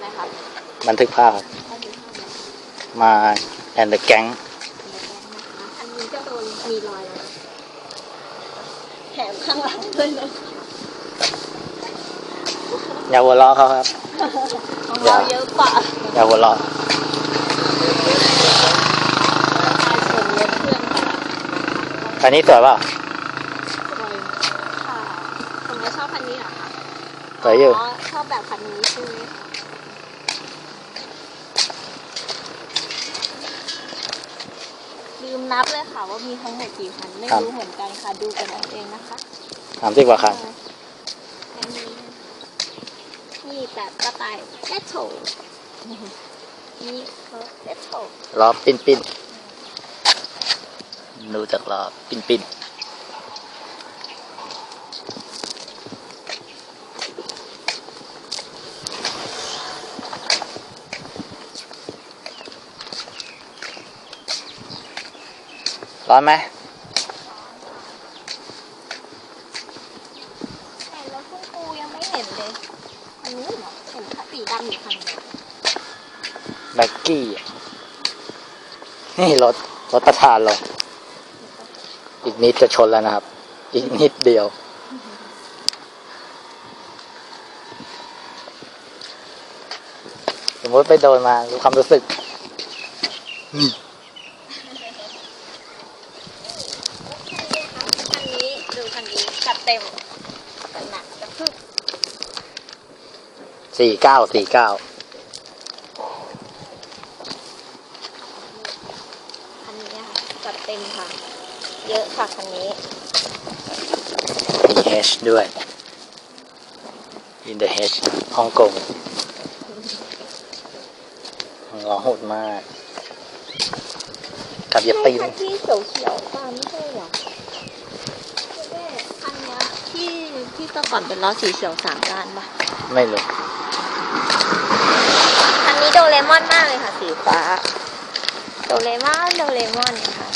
ไหมครับบันทึกภาพครับถ้าดูภาพแล้วมาแอนเดอะแก๊งอันนี้ก็โดนมีรอยแล้วแถมข้างหลังด้วยนะอย่าหัวเราะเขาครับของเราเยอะกว่าอย่าหัวเราะประชาชนรถเพื่อนค่ะคันนี้สวยเปล่าสวยค่ะผมก็ชอบคันนี้เหรอคะสวยอยู่ชอบแบบคันนี้ใช่ไหม นับเลยค่ะว่ามีทั้งหมดกี่คันไม่รู้เหมือนกันค่ะดูกันเอาเองนะคะสามสิบกว่าคันอันนี้นี่แบบกระต่ายเลตโถนี่เขาเลตโถล้อปิ้นปิ้นดูจากล้อปิ้นปิ้น ร้อนไหมแต่รถคุณครูยังไม่เห็นเลย อันนี้เหรอเห็นค่ะสีดำอยู่คันเดียวแบ็กกี้อะนี่รถรถประธานเราอีกนิดจะชนแล้วนะครับ อีกนิดเดียว สมมติไปโดนมารู้ความรู้สึกคันนี้ดูคันนี้จัดเต็มจัดหนักจัดพึกสี่เก้าสี่เก้าคันนี้ค่ะจัดเต็มค่ะ เยอะค่ะคันนี้ มี H ด้วย in the H ฮ่องกงงอโหดมาก กับอย่าตีนคันที่เขียวๆตามไม่ใช่เหรอแม่คันเนี้ยที่ที่ แตะก่อนเป็นล้อสีเขียวสามด้านปะไม่รู้อันนี้โดเรมอนมากเลยค่ะ สีฟ้า โดเรมอนโดเรมอนค่ะ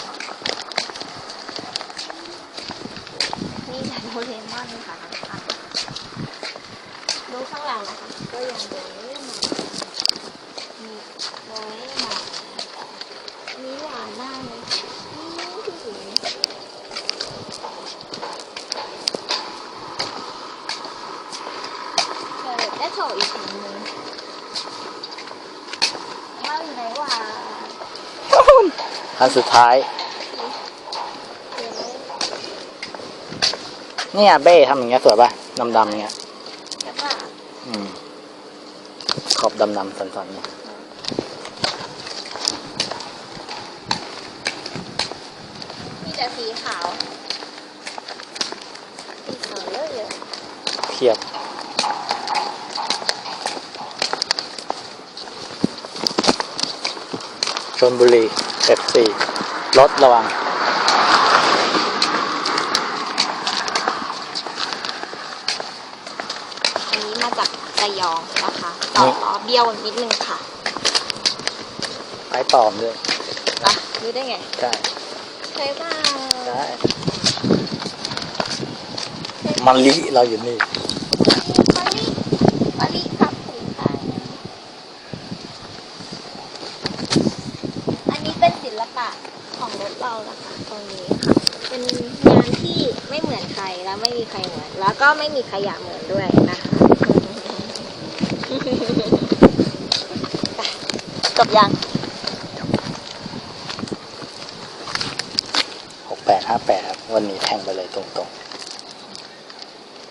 นี่ค่ะโดเรมอนค่ะอะดูข้างหลังนะคะก็ยังโดเรมอนนี่โดเรมอนอันนี้หวานมากเลยอืมผู้หญิงเชิญได้โชว์อีกทีนึง ว่าอยู่ไหนวะ คันสุดท้าย เนี่ยเบ้ทำอย่างเงี้ยสวยป่ะดำดำๆเงี้ยแต่ว่าอืมขอบดำดำๆสันๆเนี่ยมีแต่สีขาวสีขาวเยอะเลยเทียบชนบุรี เอฟซีรถระวัง อันนี้มาจากระยองนะคะต่อล้อเบี้ยวนิดนึงค่ะไปตอมด้วยอะรู้ได้ไงใช่ใช่ป่าใช่มันลิเราอยู่นี่มะลิมะลิครับสีไทยอัน นี้เป็นศิลปะของรถเรานะคะตรงนี้ค่ะเป็นงานที่ไม่เหมือนใครและไม่มีใครเหมือน แล้วก็ไม่มีใครอยากเหมือนด้วยนะคะจบยังหกแปดห้าแปดวันนี้แทงไปเลยตรงๆ